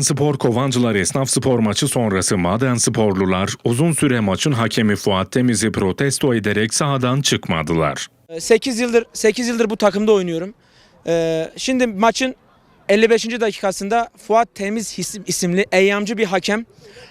Spor Kovancılar Esnaf Spor maçı sonrası Maden Sporlular uzun süre maçın hakemi Fuat Temiz'i protesto ederek sahadan çıkmadılar. 8 yıldır 8 yıldır bu takımda oynuyorum. Ee, şimdi maçın 55. dakikasında Fuat Temiz isim- isimli eyyamcı bir hakem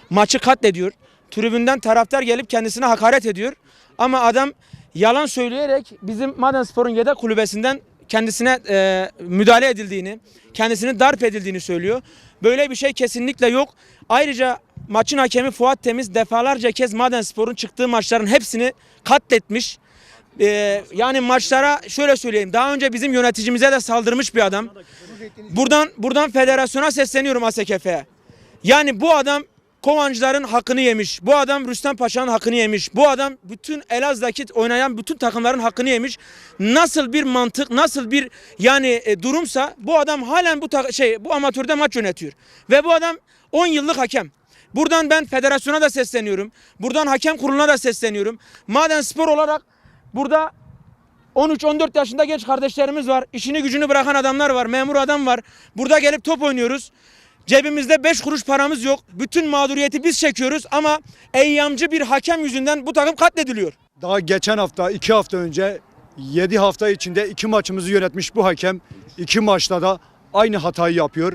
maçı katlediyor. Tribünden taraftar gelip kendisine hakaret ediyor. Ama adam yalan söyleyerek bizim Madenspor'un yedek kulübesinden kendisine e, müdahale edildiğini, kendisini darp edildiğini söylüyor. Böyle bir şey kesinlikle yok. Ayrıca maçın hakemi Fuat Temiz defalarca kez Madenspor'un çıktığı maçların hepsini katletmiş. Ee, yani maçlara şöyle söyleyeyim. Daha önce bizim yöneticimize de saldırmış bir adam. Buradan buradan federasyona sesleniyorum ASKF'ye. Yani bu adam Kovancıların hakkını yemiş. Bu adam Rüstem Paşa'nın hakkını yemiş. Bu adam bütün Elazığ'daki oynayan bütün takımların hakkını yemiş. Nasıl bir mantık, nasıl bir yani e, durumsa bu adam halen bu şey bu amatörde maç yönetiyor. Ve bu adam 10 yıllık hakem. Buradan ben federasyona da sesleniyorum. Buradan hakem kuruluna da sesleniyorum. Maden spor olarak burada 13-14 yaşında genç kardeşlerimiz var. İşini gücünü bırakan adamlar var. Memur adam var. Burada gelip top oynuyoruz. Cebimizde 5 kuruş paramız yok. Bütün mağduriyeti biz çekiyoruz ama eyyamcı bir hakem yüzünden bu takım katlediliyor. Daha geçen hafta, iki hafta önce 7 hafta içinde iki maçımızı yönetmiş bu hakem iki maçta da aynı hatayı yapıyor.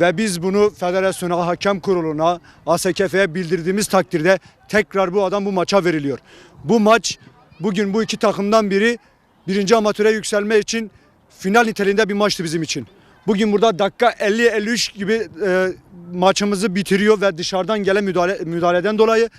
Ve biz bunu federasyona, hakem kuruluna, ASKF'ye bildirdiğimiz takdirde tekrar bu adam bu maça veriliyor. Bu maç bugün bu iki takımdan biri birinci amatöre yükselme için final niteliğinde bir maçtı bizim için. Bugün burada dakika 50-53 gibi e, maçımızı bitiriyor ve dışarıdan gelen müdahale, müdahaleden dolayı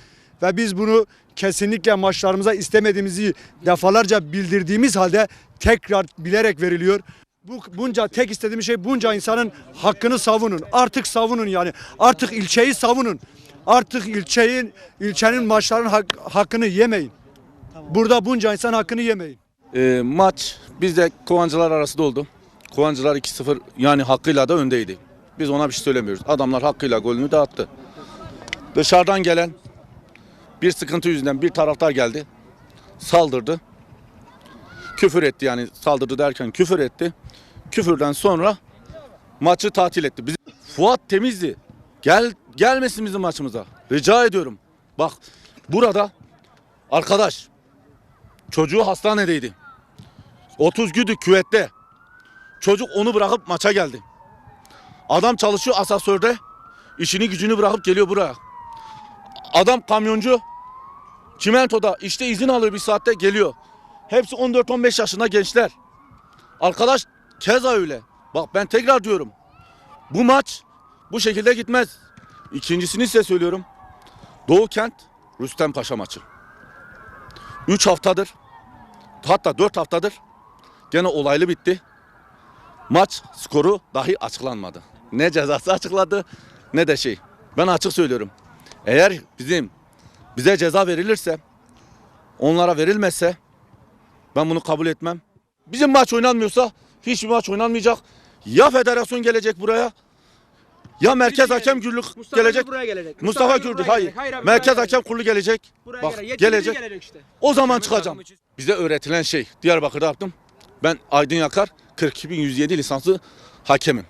ve biz bunu kesinlikle maçlarımıza istemediğimizi defalarca bildirdiğimiz halde tekrar bilerek veriliyor. Bu bunca tek istediğim şey bunca insanın hakkını savunun. Artık savunun yani. Artık ilçeyi savunun. Artık ilçeyin ilçenin maçların hak- hakkını yemeyin. Burada bunca insan hakkını yemeyin. E, maç bizde Kovancılar arasında oldu. Kovancılar 2-0 yani hakkıyla da öndeydi. Biz ona bir şey söylemiyoruz. Adamlar hakkıyla golünü dağıttı. Dışarıdan gelen bir sıkıntı yüzünden bir taraftar geldi. Saldırdı. Küfür etti yani saldırdı derken küfür etti. Küfürden sonra maçı tatil etti. Biz Fuat temizdi. Gel gelmesin bizim maçımıza. Rica ediyorum. Bak burada arkadaş Çocuğu hastanedeydi. 30 gündür küvette. Çocuk onu bırakıp maça geldi. Adam çalışıyor asansörde. İşini gücünü bırakıp geliyor buraya. Adam kamyoncu. Çimentoda işte izin alıyor bir saatte geliyor. Hepsi 14-15 yaşında gençler. Arkadaş keza öyle. Bak ben tekrar diyorum. Bu maç bu şekilde gitmez. İkincisini size söylüyorum. Doğu Kent Rüstem Paşa maçı. 3 haftadır hatta 4 haftadır gene olaylı bitti. Maç skoru dahi açıklanmadı. Ne cezası açıkladı ne de şey. Ben açık söylüyorum. Eğer bizim bize ceza verilirse onlara verilmezse ben bunu kabul etmem. Bizim maç oynanmıyorsa hiçbir maç oynanmayacak. Ya federasyon gelecek buraya ya merkez hakem kurulu gelecek. buraya gelecek. Mustafa Gürdü hayır. Merkez hakem kurulu gelecek. Bak gelecek. işte. O zaman çıkacağım. Bize öğretilen şey Diyarbakır'da yaptım. Ben Aydın Yakar 42107 lisanslı hakemim.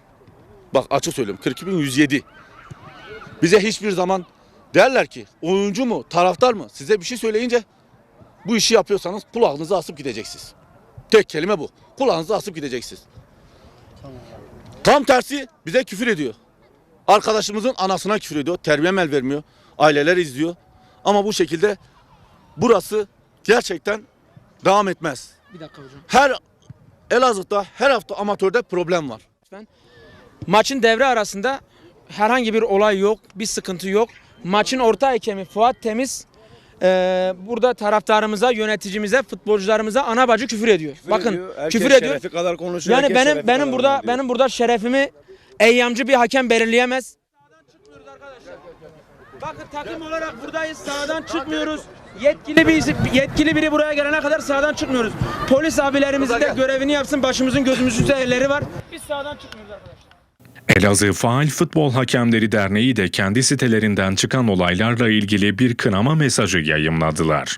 Bak açık söylüyorum 42107. Bize hiçbir zaman derler ki oyuncu mu taraftar mı size bir şey söyleyince bu işi yapıyorsanız kulağınızı asıp gideceksiniz. Tek kelime bu. Kulağınızı asıp gideceksiniz. Tam tersi bize küfür ediyor. Arkadaşımızın anasına küfür ediyor. Terbiyem el vermiyor. Aileler izliyor. Ama bu şekilde burası gerçekten devam etmez. Bir dakika hocam. Her Elazığ'da her hafta amatörde problem var. Maçın devre arasında herhangi bir olay yok, bir sıkıntı yok. Maçın orta hakemi Fuat Temiz eee, burada taraftarımıza, yöneticimize, futbolcularımıza ana bacı küfür ediyor. Bakın küfür ediyor. kadar konuşuyor. Yani benim benim burada benim burada şerefimi eyyamcı bir hakem belirleyemez. Bakın takım olarak buradayız. Sağdan çıkmıyoruz. Yetkili bir yetkili biri buraya gelene kadar sağdan çıkmıyoruz. Polis abilerimizin de görevini yapsın. Başımızın gözümüzün elleri var. Biz sağdan çıkmıyoruz arkadaşlar. Elazığ Faal Futbol Hakemleri Derneği de kendi sitelerinden çıkan olaylarla ilgili bir kınama mesajı yayımladılar.